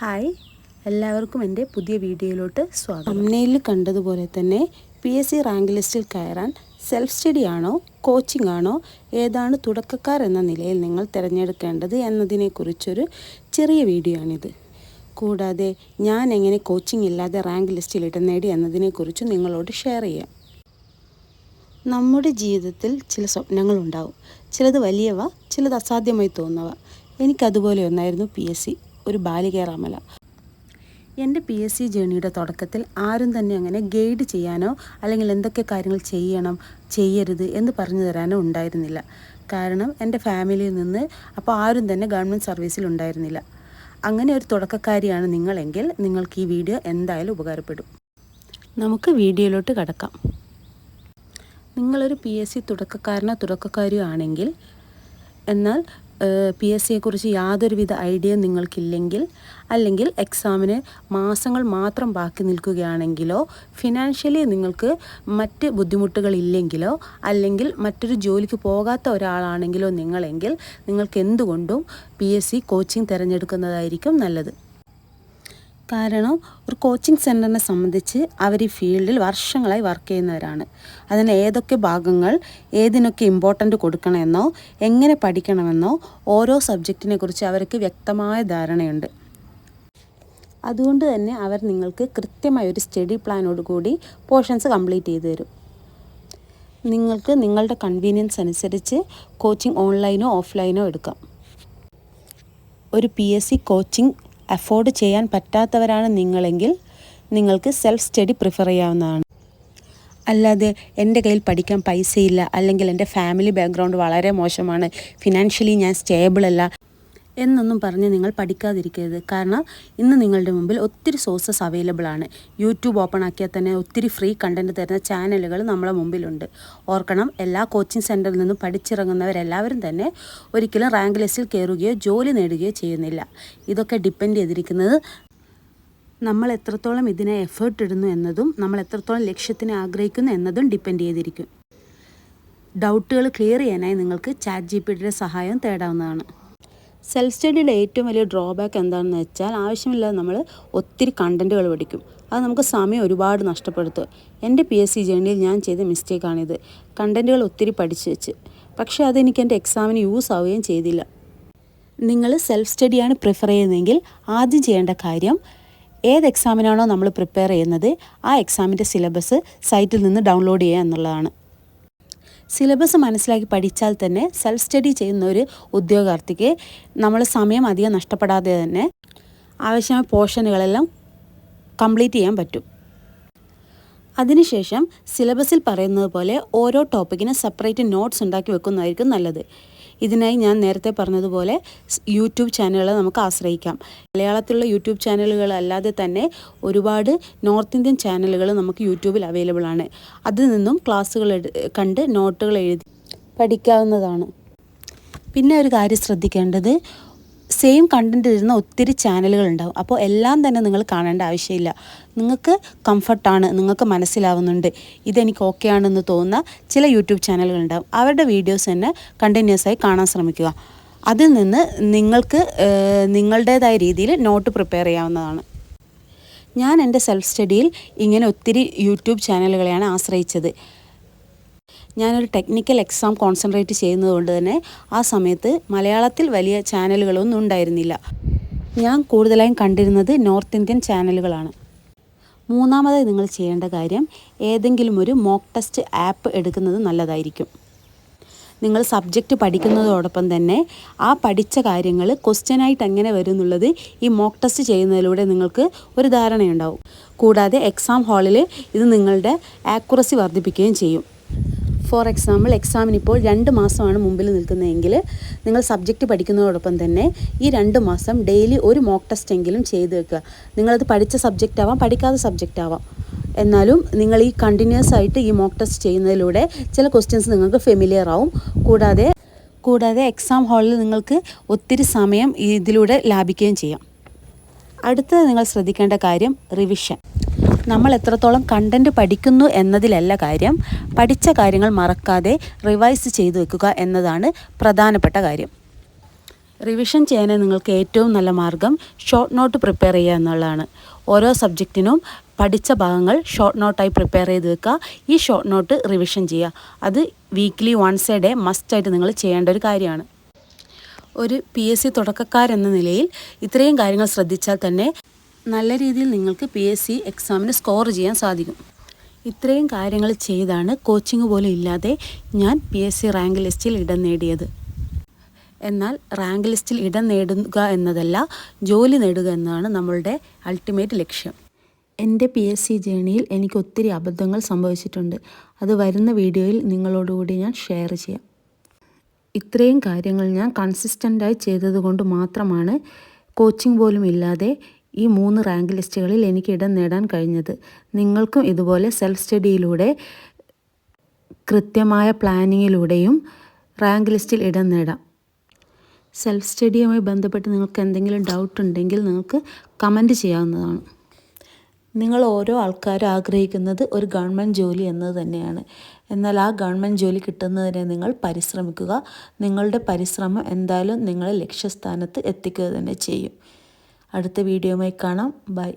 Hi. എല്ലാവർക്കും എന്റെ പുതിയ വീഡിയോയിലോട്ട് സ്വാഗതം. അമ്മയിൽ കണ്ടതുപോലെ തന്നെ പി എസ് സി റാങ്ക് ലിസ്റ്റിൽ കയറാൻ സെൽഫ് സ്റ്റഡി ആണോ കോച്ചിങ് ആണോ ഏതാണ് തുടക്കക്കാർ എന്ന നിലയിൽ നിങ്ങൾ തിരഞ്ഞെടുക്കേണ്ടത് എന്നതിനെക്കുറിച്ചൊരു ചെറിയ വീഡിയോ ആണിത്. കൂടാതെ ഞാൻ എങ്ങനെ കോച്ചിങ് ഇല്ലാതെ റാങ്ക് ലിസ്റ്റിൽ ഇടം നേടി എന്നതിനെക്കുറിച്ച് നിങ്ങളോട് ഷെയർ ചെയ്യാം. നമ്മുടെ ജീവിതത്തിൽ ചില സ്വപ്നങ്ങളുണ്ടാവും. ചിലത് വലിയവ ചിലത് അസാധ്യമായി തോന്നുന്നവ. എനിക്കതുപോലെ ഒന്നായിരുന്നു പി എസ് സി ഒരു ബാലികേറാമല എന്റെ പി എസ് സി ജേണിയുടെ തുടക്കത്തിൽ ആരും തന്നെ അങ്ങനെ ഗൈഡ് ചെയ്യാനോ അല്ലെങ്കിൽ എന്തൊക്കെ കാര്യങ്ങൾ ചെയ്യണം ചെയ്യരുത് എന്ന് പറഞ്ഞു തരാനോ ഉണ്ടായിരുന്നില്ല. കാരണം എന്റെ ഫാമിലിയിൽ നിന്ന് അപ്പോൾ ആരും തന്നെ ഗവൺമെന്റ് സർവീസിൽ ഉണ്ടായിരുന്നില്ല. അങ്ങനെ ഒരു തുടക്കക്കാരിയാണ് നിങ്ങളെങ്കിൽ നിങ്ങൾക്ക് ഈ വീഡിയോ എന്തായാലും ഉപകാരപ്പെടും. നമുക്ക് വീഡിയോയിലോട്ട് കടക്കാം. നിങ്ങളൊരു പി എസ് സി തുടക്കക്കാരനോ തുടക്കക്കാരിയോ ആണെങ്കിൽ എന്നാൽ പി എസ് സിയെക്കുറിച്ച് യാതൊരുവിധ ഐഡിയ നിങ്ങൾക്കില്ലെങ്കിൽ അല്ലെങ്കിൽ എക്സാമിന് മാസങ്ങൾ മാത്രം ബാക്കി നിൽക്കുകയാണെങ്കിലോ ഫിനാൻഷ്യലി നിങ്ങൾക്ക് മറ്റ് ബുദ്ധിമുട്ടുകളില്ലെങ്കിലോ അല്ലെങ്കിൽ മറ്റൊരു ജോലിക്ക് പോകാത്ത ഒരാളാണെങ്കിലോ നിങ്ങളെങ്കിൽ നിങ്ങൾക്ക് എന്തുകൊണ്ടും പി എസ് സി കോച്ചിങ് തിരഞ്ഞെടുക്കുന്നതായിരിക്കും നല്ലത്. കാരണം ഒരു കോച്ചിങ് സെന്ററിനെ സംബന്ധിച്ച് അവർ ഈ ഫീൽഡിൽ വർഷങ്ങളായി വർക്ക് ചെയ്യുന്നവരാണ്. അതിന് ഏതൊക്കെ ഭാഗങ്ങൾ ഏതിനൊക്കെ ഇമ്പോർട്ടന്റ് കൊടുക്കണമെന്നോ എങ്ങനെ പഠിക്കണമെന്നോ ഓരോ സബ്ജക്റ്റിനെ കുറിച്ച് അവർക്ക് വ്യക്തമായ ധാരണയുണ്ട്. അതുകൊണ്ട് തന്നെ അവർ നിങ്ങൾക്ക് കൃത്യമായ ഒരു സ്റ്റഡി പ്ലാനോട് കൂടി പോർഷൻസ് കംപ്ലീറ്റ് ചെയ്തു തരും. നിങ്ങൾക്ക് നിങ്ങളുടെ കൺവീനിയൻസ് അനുസരിച്ച് കോച്ചിങ് ഓൺലൈനോ ഓഫ്ലൈനോ എടുക്കാം. ഒരു P S C coaching afford ചെയ്യാൻ പറ്റാത്തവരാണ് നിങ്ങളെങ്കിൽ നിങ്ങൾക്ക് സെൽഫ് സ്റ്റഡി പ്രിഫർ ചെയ്യാവുന്നതാണ്. അല്ലാതെ എന്റെ കയ്യിൽ പഠിക്കാൻ പൈസയില്ല അല്ലെങ്കിൽ എന്റെ ഫാമിലി ബാക്ക്ഗ്രൗണ്ട് വളരെ മോശമാണ് ഫിനാൻഷ്യലി ഞാൻ സ്റ്റേബിൾ അല്ല എന്നൊന്നും പറഞ്ഞ് നിങ്ങൾ പഠിക്കാതിരിക്കരുത്. കാരണം ഇന്ന് നിങ്ങളുടെ മുമ്പിൽ ഒത്തിരി സോഴ്സസ് അവൈലബിൾ ആണ്. യൂട്യൂബ് ഓപ്പൺ ആക്കിയാൽ തന്നെ ഒത്തിരി ഫ്രീ കണ്ടന്റ് തരുന്ന ചാനലുകൾ നമ്മളെ മുമ്പിലുണ്ട്. ഓർക്കണം എല്ലാ കോച്ചിങ് സെന്ററിൽ നിന്നും പഠിച്ചിറങ്ങുന്നവരെല്ലാവരും തന്നെ ഒരിക്കലും റാങ്ക് ലിസ്റ്റിൽ കയറുകയോ ജോലി നേടുകയോ ചെയ്യുന്നില്ല. ഇതൊക്കെ ഡിപ്പെൻഡ് ചെയ്തിരിക്കുന്നത് നമ്മൾ എത്രത്തോളം ഇതിനെ എഫേർട്ട് ഇടുന്നു എന്നതും നമ്മൾ എത്രത്തോളം ലക്ഷ്യത്തിനെ ആഗ്രഹിക്കുന്നു എന്നതും ഡിപ്പെൻഡ് ചെയ്തിരിക്കും. ഡൗട്ടുകൾ ക്ലിയർ ചെയ്യാനായി നിങ്ങൾക്ക് ചാറ്റ് ജി സഹായം തേടാവുന്നതാണ്. സെൽഫ് സ്റ്റഡിയുടെ ഏറ്റവും വലിയ ഡ്രോബാക്ക് എന്താണെന്ന് വെച്ചാൽ ആവശ്യമില്ലാതെ നമ്മൾ ഒത്തിരി കണ്ടന്റുകൾ പഠിക്കും. അത് നമുക്ക് സമയം ഒരുപാട് നഷ്ടപ്പെടുത്തും. എന്റെ പി എസ് സി ജേണിയിൽ ഞാൻ ചെയ്ത മിസ്റ്റേക്കാണിത് കണ്ടന്റുകൾ ഒത്തിരി പഠിച്ചു വെച്ച്. പക്ഷേ അതെനിക്ക് എന്റെ എക്സാമിന് യൂസ് ആവുകയും ചെയ്തില്ല. നിങ്ങൾ സെൽഫ് സ്റ്റഡിയാണ് പ്രിഫർ ചെയ്യുന്നതെങ്കിൽ ആദ്യം ചെയ്യേണ്ട കാര്യം ഏത് എക്സാമിനാണോ നമ്മൾ പ്രിപ്പയർ ചെയ്യുന്നത് ആ എക്സാമിന്റെ സിലബസ് സൈറ്റിൽ നിന്ന് ഡൗൺലോഡ് ചെയ്യുക എന്നുള്ളതാണ്. സിലബസ് മനസ്സിലാക്കി പഠിച്ചാൽ തന്നെ സെൽഫ് സ്റ്റഡി ചെയ്യുന്ന ഒരു ഉദ്യോഗാർത്ഥിക്ക് നമ്മൾ സമയം അധികം നഷ്ടപ്പെടാതെ തന്നെ ആവശ്യമായ പോർഷനുകളെല്ലാം കംപ്ലീറ്റ് ചെയ്യാൻ പറ്റും. അതിനുശേഷം സിലബസിൽ പറയുന്നത് പോലെ ഓരോ ടോപ്പിക്കിനും സെപ്പറേറ്റ് നോട്ട്സ് ഉണ്ടാക്കി വെക്കുന്നതായിരിക്കും നല്ലത്. ഇതിനായി ഞാൻ നേരത്തെ പറഞ്ഞതുപോലെ യൂട്യൂബ് ചാനലുകളെ നമുക്ക് ആശ്രയിക്കാം. മലയാളത്തിലുള്ള യൂട്യൂബ് ചാനലുകൾ അല്ലാതെ തന്നെ ഒരുപാട് നോർത്ത് ഇന്ത്യൻ ചാനലുകൾ നമുക്ക് യൂട്യൂബിൽ അവൈലബിൾ ആണ്. അതിൽ നിന്നും ക്ലാസ്സുകൾ കണ്ട് നോട്ടുകൾ എഴുതി പഠിക്കാവുന്നതാണ്. പിന്നെ ഒരു കാര്യം ശ്രദ്ധിക്കേണ്ടത് സെയിം കണ്ടന്റ് തരുന്ന ഒത്തിരി ചാനലുകൾ ഉണ്ടാവും അപ്പോൾ എല്ലാം തന്നെ നിങ്ങൾ കാണേണ്ട ആവശ്യമില്ല. നിങ്ങൾക്ക് കംഫർട്ടാണ് നിങ്ങൾക്ക് മനസ്സിലാവുന്നുണ്ട്. ഇതെനിക്ക് ഓക്കെ ആണെന്ന് തോന്നുന്ന ചില യൂട്യൂബ് ചാനലുകൾ ഉണ്ടാവും അവരുടെ വീഡിയോസ് തന്നെ കണ്ടിന്യൂസ് ആയി കാണാൻ ശ്രമിക്കുക. അതിൽ നിന്ന് നിങ്ങൾക്ക് നിങ്ങളുടേതായ രീതിയിൽ നോട്ട് പ്രിപ്പയർ ചെയ്യാവുന്നതാണ്. ഞാൻ എന്റെ സെൽഫ് സ്റ്റഡിയിൽ ഇങ്ങനെ ഒത്തിരി യൂട്യൂബ് ചാനലുകളെയാണ് ആശ്രയിച്ചത്. ഞാനൊരു ടെക്നിക്കൽ എക്സാം കോൺസെൻട്രേറ്റ് ചെയ്യുന്നതുകൊണ്ട് തന്നെ ആ സമയത്ത് മലയാളത്തിൽ വലിയ ചാനലുകളൊന്നും ഉണ്ടായിരുന്നില്ല. ഞാൻ കൂടുതലായും കണ്ടിരുന്നത് നോർത്ത് ഇന്ത്യൻ ചാനലുകളാണ് മൂന്നാമതായി നിങ്ങൾ ചെയ്യേണ്ട കാര്യം ഏതെങ്കിലും ഒരു മോക്ക് ടെസ്റ്റ് ആപ്പ് എടുക്കുന്നത് നല്ലതായിരിക്കും. നിങ്ങൾ സബ്ജക്റ്റ് പഠിക്കുന്നതോടൊപ്പം തന്നെ ആ പഠിച്ച കാര്യങ്ങൾ ക്വസ്റ്റ്യനായിട്ട് എങ്ങനെ വരും എന്നുള്ളത് ഈ മോക്ക് ടെസ്റ്റ് ചെയ്യുന്നതിലൂടെ നിങ്ങൾക്ക് ഒരു ധാരണയുണ്ടാവും. കൂടാതെ എക്സാം ഹാളിൽ ഇത് നിങ്ങളുടെ ആക്യുറസി വർദ്ധിപ്പിക്കുകയും ചെയ്യും. ഫോർ എക്സാമ്പിൾ എക്സാമിന് ഇപ്പോൾ രണ്ട് മാസമാണ് മുമ്പിൽ നിൽക്കുന്നതെങ്കിൽ നിങ്ങൾ സബ്ജക്റ്റ് പഠിക്കുന്നതോടൊപ്പം തന്നെ ഈ രണ്ട് മാസം ഡെയിലി ഒരു മോക്ക് ടെസ്റ്റ് എങ്കിലും ചെയ്ത് വെക്കുക. നിങ്ങളത് പഠിച്ച സബ്ജക്റ്റ് ആവാം പഠിക്കാത്ത സബ്ജക്റ്റ് ആവാം. എന്നാലും നിങ്ങൾ ഈ കണ്ടിന്യൂസ് ആയിട്ട് ഈ മോക്ക് ടെസ്റ്റ് ചെയ്യുന്നതിലൂടെ ചില ക്വസ്റ്റ്യൻസ് നിങ്ങൾക്ക് ഫെമിലിയർ ആവും. കൂടാതെ കൂടാതെ എക്സാം ഹാളിൽ നിങ്ങൾക്ക് ഒത്തിരി സമയം ഇതിലൂടെ ലാഭിക്കുകയും ചെയ്യാം. അടുത്തത് നിങ്ങൾ ശ്രദ്ധിക്കേണ്ട കാര്യം റിവിഷൻ നമ്മൾ എത്രത്തോളം കണ്ടന്റ് പഠിക്കുന്നു എന്നതിലല്ല കാര്യം. പഠിച്ച കാര്യങ്ങൾ മറക്കാതെ റിവൈസ് ചെയ്തു വെക്കുക എന്നതാണ് പ്രധാനപ്പെട്ട കാര്യം. റിവിഷൻ ചെയ്യാൻ നിങ്ങൾക്ക് ഏറ്റവും നല്ല മാർഗം ഷോർട്ട് നോട്ട് പ്രിപ്പയർ ചെയ്യുക എന്നുള്ളതാണ്. ഓരോ സബ്ജക്റ്റിനും പഠിച്ച ഭാഗങ്ങൾ ഷോർട്ട് നോട്ടായി പ്രിപ്പയർ ചെയ്ത് വെക്കുക. ഈ ഷോർട്ട് നോട്ട് റിവിഷൻ ചെയ്യുക. അത് വീക്ക്ലി വൺസ് എ ഡേ മസ്റ്റായിട്ട് നിങ്ങൾ ചെയ്യേണ്ട ഒരു കാര്യമാണ്. ഒരു പി എസ് സി തുടക്കക്കാരെന്ന നിലയിൽ ഇത്രയും കാര്യങ്ങൾ ശ്രദ്ധിച്ചാൽ തന്നെ നല്ല രീതിയിൽ നിങ്ങൾക്ക് പി എസ് സി എക്സാമിന് സ്കോർ ചെയ്യാൻ സാധിക്കും. ഇത്രയും കാര്യങ്ങൾ ചെയ്താണ് കോച്ചിങ് പോലും ഇല്ലാതെ ഞാൻ പി എസ് സി റാങ്ക് ലിസ്റ്റിൽ ഇടം നേടിയത്. എന്നാൽ റാങ്ക് ലിസ്റ്റിൽ ഇടം നേടുക എന്നതല്ല ജോലി നേടുക എന്നതാണ് നമ്മളുടെ അൾട്ടിമേറ്റ് ലക്ഷ്യം. എന്റെ പി എസ് സി ജേണിയിൽ എനിക്ക് ഒത്തിരി അബദ്ധങ്ങൾ സംഭവിച്ചിട്ടുണ്ട്. അത് വരുന്ന വീഡിയോയിൽ നിങ്ങളോടുകൂടി ഞാൻ ഷെയർ ചെയ്യാം. ഇത്രയും കാര്യങ്ങൾ ഞാൻ കൺസിസ്റ്റന്റായി ചെയ്തതുകൊണ്ട് മാത്രമാണ് കോച്ചിങ് പോലും ഇല്ലാതെ ഈ മൂന്ന് റാങ്ക് ലിസ്റ്റുകളിൽ എനിക്ക് ഇടം നേടാൻ കഴിഞ്ഞത്. നിങ്ങൾക്കും ഇതുപോലെ സെൽഫ് സ്റ്റഡിയിലൂടെ കൃത്യമായ പ്ലാനിങ്ങിലൂടെയും റാങ്ക് ലിസ്റ്റിൽ ഇടം നേടാം. സെൽഫ് സ്റ്റഡിയുമായി ബന്ധപ്പെട്ട് നിങ്ങൾക്ക് എന്തെങ്കിലും ഡൗട്ട് ഉണ്ടെങ്കിൽ നിങ്ങൾക്ക് കമന്റ് ചെയ്യാവുന്നതാണ്. നിങ്ങൾ ഓരോ ആൾക്കാരും ആഗ്രഹിക്കുന്നത് ഒരു ഗവൺമെന്റ് ജോലി എന്നത് തന്നെയാണ്. എന്നാൽ ആ ഗവൺമെന്റ് ജോലി കിട്ടുന്നതിനെ നിങ്ങൾ പരിശ്രമിക്കുക. നിങ്ങളുടെ പരിശ്രമം എന്തായാലും നിങ്ങളെ ലക്ഷ്യസ്ഥാനത്ത് എത്തിക്കുക തന്നെ ചെയ്യും. അടുത്ത വീഡിയോയുമായി കാണാം. ബൈ.